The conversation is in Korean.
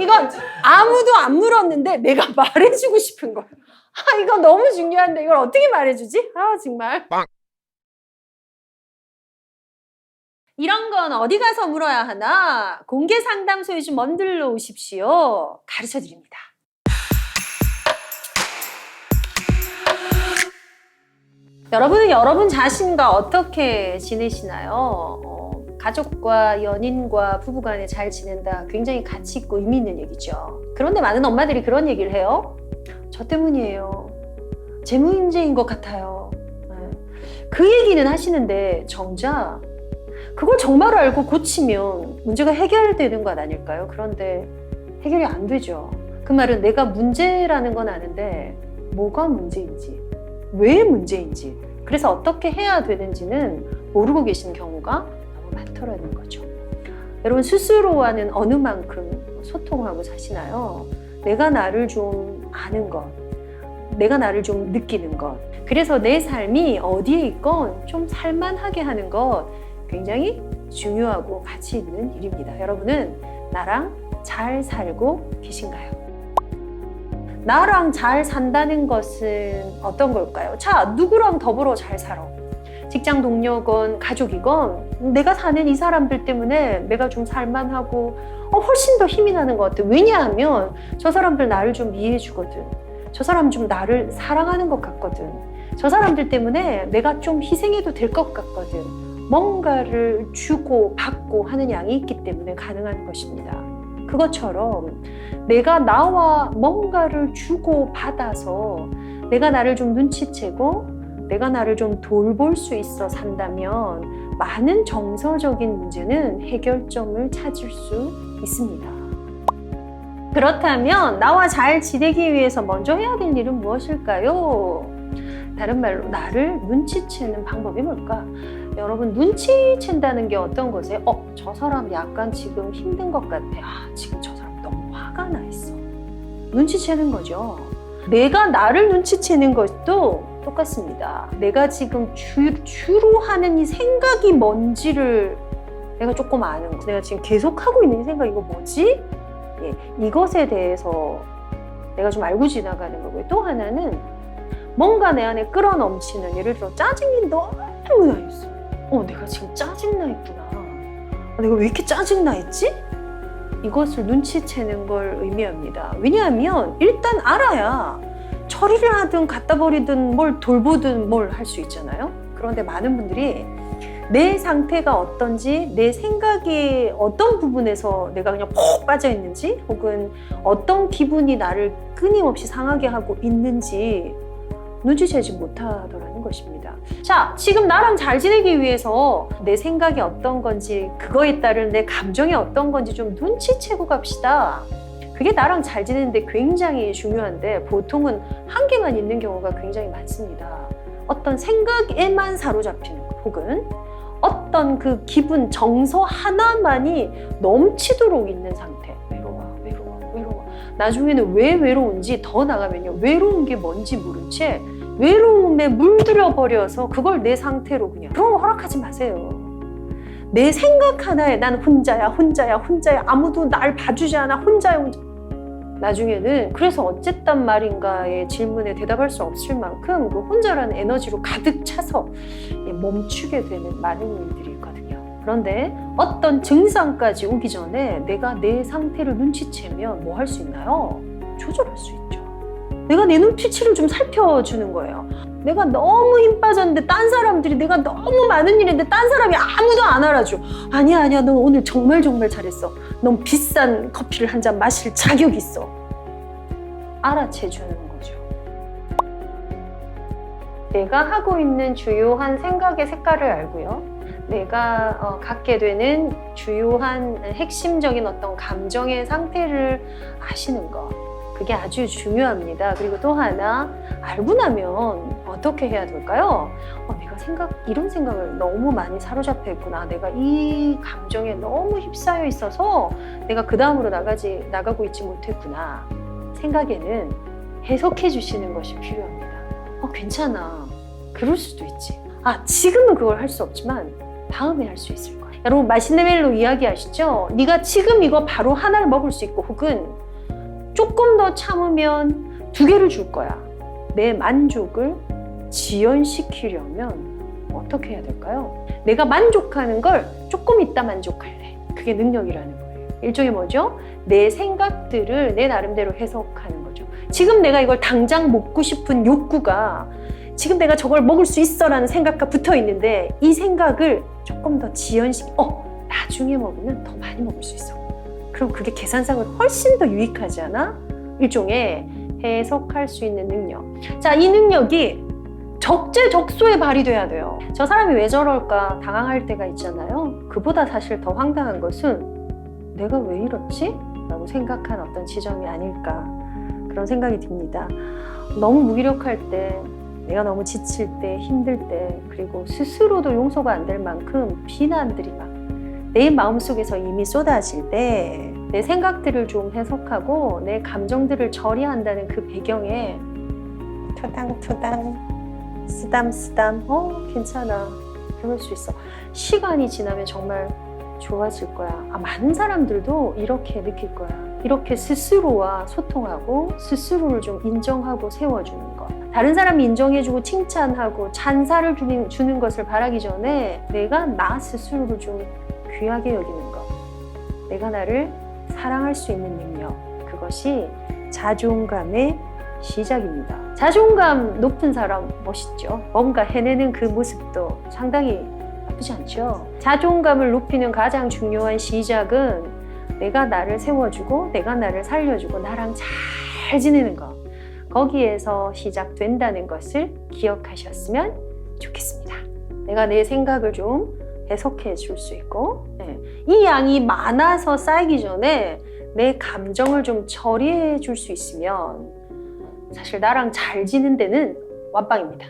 이건 아무도 안 물었는데 내가 말해주고 싶은 거야. 아, 이거 너무 중요한데 이걸 어떻게 말해주지? 아, 정말. 이런 건 어디 가서 물어야 하나? 공개 상담소에 좀 먼들러 오십시오. 가르쳐 드립니다. 여러분은 여러분 자신과 어떻게 지내시나요? 어, 가족과 연인과 부부간에 잘 지낸다 굉장히 가치 있고 의미 있는 얘기죠. 그런데 많은 엄마들이 그런 얘기를 해요. 저 때문이에요. 제 문제인 것 같아요. 네. 그 얘기는 하시는데 정작 그걸 정말 알고 고치면 문제가 해결되는 것 아닐까요? 그런데 해결이 안 되죠. 그 말은 내가 문제라는 건 아는데 뭐가 문제인지, 왜 문제인지, 그래서 어떻게 해야 되는지는 모르고 계신 경우가 많더라는 거죠. 여러분 스스로와는 어느 만큼 소통하고 사시나요? 내가 나를 좀 아는 것, 내가 나를 좀 느끼는 것. 그래서 내 삶이 어디에 있건 좀 살만하게 하는 것 굉장히 중요하고 가치 있는 일입니다. 여러분은 나랑 잘 살고 계신가요? 나랑 잘 산다는 것은 어떤 걸까요? 자, 누구랑 더불어 잘 살아? 직장 동료건 가족이건 내가 사는 이 사람들 때문에 내가 좀 살만하고 어, 훨씬 더 힘이 나는 것 같아. 왜냐하면 저 사람들 나를 좀 이해해 주거든. 저 사람 좀 나를 사랑하는 것 같거든. 저 사람들 때문에 내가 좀 희생해도 될 것 같거든. 뭔가를 주고 받고 하는 양이 있기 때문에 가능한 것입니다. 그것처럼 내가 나와 뭔가를 주고 받아서 내가 나를 좀 눈치채고 내가 나를 좀 돌볼 수 있어 산다면 많은 정서적인 문제는 해결점을 찾을 수 있습니다. 그렇다면 나와 잘 지내기 위해서 먼저 해야 될 일은 무엇일까요? 다른 말로 나를 눈치채는 방법이 뭘까? 여러분 눈치챈다는 게 어떤 거세요? 어, 저 사람 약간 지금 힘든 것 같아. 아, 지금 저 사람 너무 화가 나 있어. 눈치채는 거죠. 내가 나를 눈치채는 것도 똑같습니다. 내가 지금 주, 주로 하는 이 생각이 뭔지를 내가 조금 아는 거. 내가 지금 계속 하고 있는 이 생각 이거 뭐지? 예, 이것에 대해서 내가 좀 알고 지나가는 거고요. 또 하나는 뭔가 내 안에 끌어넘치는 예를 들어 짜증이 너무 나 있어. 어, 내가 지금 짜증 나 있구나. 아, 내가 왜 이렇게 짜증 나 있지? 이것을 눈치채는 걸 의미합니다. 왜냐하면 일단 알아야 처리를 하든 갖다 버리든 뭘 돌보든 뭘 할 수 있잖아요. 그런데 많은 분들이 내 상태가 어떤지, 내 생각이 어떤 부분에서 내가 그냥 푹 빠져 있는지, 혹은 어떤 기분이 나를 끊임없이 상하게 하고 있는지 눈치채지 못하더라는 것입니다. 자, 지금 나랑 잘 지내기 위해서 내 생각이 어떤 건지, 그거에 따른 내 감정이 어떤 건지 좀 눈치채고 갑시다. 그게 나랑 잘 지내는데 굉장히 중요한데 보통은 한계만 있는 경우가 굉장히 많습니다. 어떤 생각에만 사로잡히는 것, 혹은 어떤 그 기분, 정서 하나만이 넘치도록 있는 상태. 외로워, 외로워, 외로워. 나중에는 왜 외로운지 더 나가면요. 외로운 게 뭔지 모른 채 외로움에 물들여 버려서 그걸 내 상태로 그냥 그런 거 허락하지 마세요. 내 생각 하나에 난 혼자야, 혼자야, 혼자야. 아무도 날 봐주지 않아. 혼자야, 혼자. 나중에는 그래서 어쨌단 말인가의 질문에 대답할 수 없을 만큼 그 혼자라는 에너지로 가득 차서 멈추게 되는 많은 일들이 있거든요. 그런데 어떤 증상까지 오기 전에 내가 내 상태를 눈치채면 뭐 할 수 있나요? 조절할 수 있죠. 내가 내 눈빛을 좀 살펴주는 거예요. 내가 너무 힘 빠졌는데 딴 사람들이 내가 너무 많은 일인데 딴 사람이 아무도 안 알아줘. 아니야 아니야 너 오늘 정말 정말 잘했어. 넌 비싼 커피를 한 잔 마실 자격 있어. 알아채 주는 거죠. 내가 하고 있는 주요한 생각의 색깔을 알고요. 내가 어, 갖게 되는 주요한 핵심적인 어떤 감정의 상태를 아시는 것. 그게 아주 중요합니다. 그리고 또 하나, 알고 나면 어떻게 해야 될까요? 어, 내가 생각, 이런 생각을 너무 많이 사로잡혀 있구나. 내가 이 감정에 너무 휩싸여 있어서 내가 그 다음으로 나가지, 나가고 있지 못했구나. 생각에는 해석해 주시는 것이 필요합니다. 어, 괜찮아. 그럴 수도 있지. 아, 지금은 그걸 할 수 없지만 다음에 할 수 있을 거야. 여러분 마시멜로 이야기하시죠? 네가 지금 이거 바로 하나를 먹을 수 있고 혹은 조금 더 참으면 두 개를 줄 거야. 내 만족을 지연시키려면 어떻게 해야 될까요? 내가 만족하는 걸 조금 있다 만족할래. 그게 능력이라는 거예요. 일종의 뭐죠? 내 생각들을 내 나름대로 해석하는 거죠. 지금 내가 이걸 당장 먹고 싶은 욕구가 지금 내가 저걸 먹을 수 있어라는 생각과 붙어 있는데 이 생각을 조금 더 지연시키, 어, 나중에 먹으면 더 많이 먹을 수 있어. 그럼 그게 계산상으로 훨씬 더 유익하지 않아? 일종의 해석할 수 있는 능력. 자, 이 능력이 적재적소에 발휘돼야 돼요. 저 사람이 왜 저럴까 당황할 때가 있잖아요. 그보다 사실 더 황당한 것은 내가 왜 이렇지? 라고 생각한 어떤 지점이 아닐까 그런 생각이 듭니다. 너무 무기력할 때, 내가 너무 지칠 때, 힘들 때, 그리고 스스로도 용서가 안 될 만큼 비난들이 막 내 마음속에서 이미 쏟아질 때 내 생각들을 좀 해석하고 내 감정들을 처리한다는 그 배경에 토당토당 쓰담쓰담 어 괜찮아. 그럴 수 있어. 시간이 지나면 정말 좋아질 거야. 아 많은 사람들도 이렇게 느낄 거야. 이렇게 스스로와 소통하고 스스로를 좀 인정하고 세워주는 것 다른 사람이 인정해주고 칭찬하고 찬사를 주는, 주는 것을 바라기 전에 내가 나 스스로를 좀 귀하게 여기는 것 내가 나를 사랑할 수 있는 능력 그것이 자존감의 시작입니다. 자존감 높은 사람 멋있죠. 뭔가 해내는 그 모습도 상당히 나쁘지 않죠. 자존감을 높이는 가장 중요한 시작은 내가 나를 세워주고 내가 나를 살려주고 나랑 잘 지내는 것. 거기에서 시작된다는 것을 기억하셨으면 좋겠습니다. 내가 내 생각을 좀 해석해 줄 수 있고, 네. 이 양이 많아서 쌓이기 전에 내 감정을 좀 처리해 줄 수 있으면 사실 나랑 잘 지는 데는 완빵입니다.